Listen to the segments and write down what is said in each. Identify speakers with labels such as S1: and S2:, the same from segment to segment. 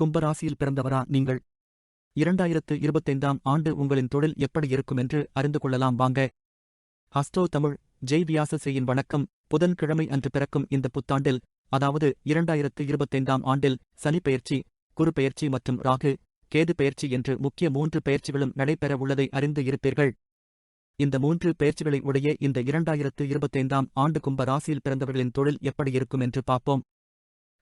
S1: கும்பராசியில் பிறந்தவரா நீங்கள்? இரண்டாயிரத்து இருபத்தைந்தாம் ஆண்டு உங்களின் தொழில் எப்படி இருக்கும் என்று அறிந்து கொள்ளலாம் வாங்க. ஹஸ்டோ தமிழ் ஜெய் வியாசசேயின் வணக்கம். புதன்கிழமை அன்று பிறக்கும் இந்த புத்தாண்டில் அதாவது இரண்டாயிரத்து இருபத்தைந்தாம் ஆண்டில் சனி பெயர்ச்சி குரு பெயர்ச்சி மற்றும் ராகு கேது பெயர்ச்சி என்று முக்கிய மூன்று பெயர்ச்சிகளும் நடைபெற உள்ளதை அறிந்து இருப்பீர்கள். இந்த மூன்று பெயர்ச்சிகளை உடைய இந்த இரண்டாயிரத்து இருபத்தைந்தாம் ஆண்டு கும்ப ராசியில் பிறந்தவர்களின் தொழில் எப்படி இருக்கும் என்று பார்ப்போம்.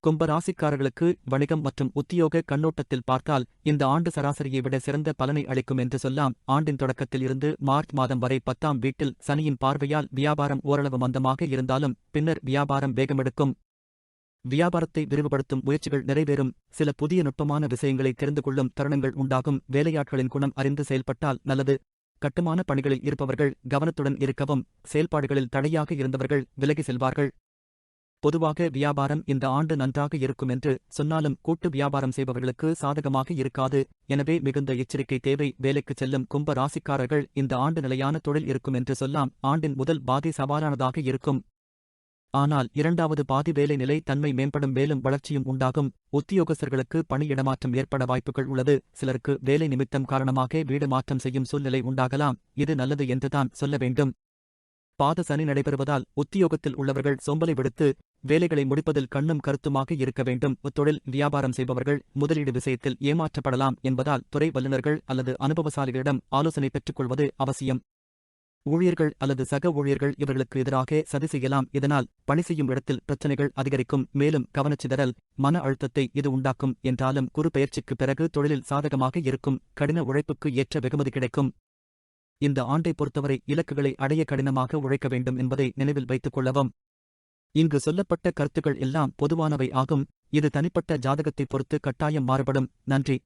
S1: கும்ப ராசிக்காரர்களுக்கு வணிகம் மற்றும் உத்தியோக கண்ணோட்டத்தில் பார்த்தால் இந்த ஆண்டு சராசரியை விட சிறந்த பலனை அளிக்கும் என்று சொல்லாம். ஆண்டின் தொடக்கத்தில் இருந்து மார்ச் மாதம் வரை பத்தாம் வீட்டில் சனியின் பார்வையால் வியாபாரம் ஓரளவு மந்தமாக இருந்தாலும் பின்னர் வியாபாரம் வேகமெடுக்கும். வியாபாரத்தை விரிவுபடுத்தும் முயற்சிகள் நிறைவேறும். சில புதிய நுட்பமான விஷயங்களை தெரிந்து கொள்ளும் தருணங்கள் உண்டாகும். வேலையாட்களின் குணம் அறிந்து செயல்பட்டால் நல்லது. கட்டுமான பணிகளில் இருப்பவர்கள் கவனத்துடன் இருக்கவும். செயல்பாடுகளில் தடையாக இருந்தவர்கள் விலகி செல்வார்கள். பொதுவாக வியாபாரம் இந்த ஆண்டு நன்றாக இருக்கும் என்று சொன்னாலும் கூட்டு வியாபாரம் செய்பவர்களுக்கு சாதகமாக இருக்காது. எனவே மிகுந்த எச்சரிக்கை தேவை. வேலைக்கு செல்லும் கும்ப ராசிக்காரர்கள் இந்த ஆண்டு நிலையான தொழில் இருக்கும் என்று சொல்லாம். ஆண்டின் முதல் பாதி சவாலானதாக இருக்கும். ஆனால் இரண்டாவது பாதி வேலை நிலை தன்மை மேம்படும் மேலும் வளர்ச்சியும் உண்டாகும். உத்தியோகஸ்தர்களுக்கு பணியிடமாற்றம் ஏற்பட வாய்ப்புகள் உள்ளது. சிலருக்கு வேலை நிமித்தம் காரணமாக வீடு மாற்றம் செய்யும் சூழ்நிலை உண்டாகலாம். இது நல்லது என்றுதான் சொல்ல வேண்டும். பாத சனி நடைபெறுவதால் உத்தியோகத்தில் உள்ளவர்கள் சோம்பலை விடுத்து வேலைகளை முடிப்பதில் கண்ணும் கருத்துமாக இருக்க வேண்டும். தொழில் வியாபாரம் செய்பவர்கள் முதலீடு விஷயத்தில் ஏமாற்றப்படலாம் என்பதால் துறை வல்லுநர்கள் அல்லது அனுபவசாலிகளிடம் ஆலோசனை பெற்றுக்கொள்வது அவசியம். ஊழியர்கள் அல்லது சக ஊழியர்கள் இவர்களுக்கு எதிராக சதி செய்யலாம். இதனால் பணி செய்யும் இடத்தில் பிரச்சனைகள் அதிகரிக்கும். மேலும் கவனச்சிதறல் மன அழுத்தத்தை இது உண்டாக்கும். என்றாலும் குறு பயிற்சிக்கு பிறகு தொழிலில் சாதகமாக இருக்கும். கடின உழைப்புக்கு ஏற்ற வெகுமதி கிடைக்கும். இந்த ஆண்டை பொறுத்தவரை இலக்குகளை அடைய கடினமாக உழைக்க வேண்டும் என்பதை நினைவில் வைத்துக் கொள்ளவும். இங்கு சொல்லப்பட்ட கருத்துக்கள் எல்லாம் பொதுவானவை ஆகும். இது தனிப்பட்ட ஜாதகத்தை பொறுத்து கட்டாயம் மாறுபடும். நன்றி.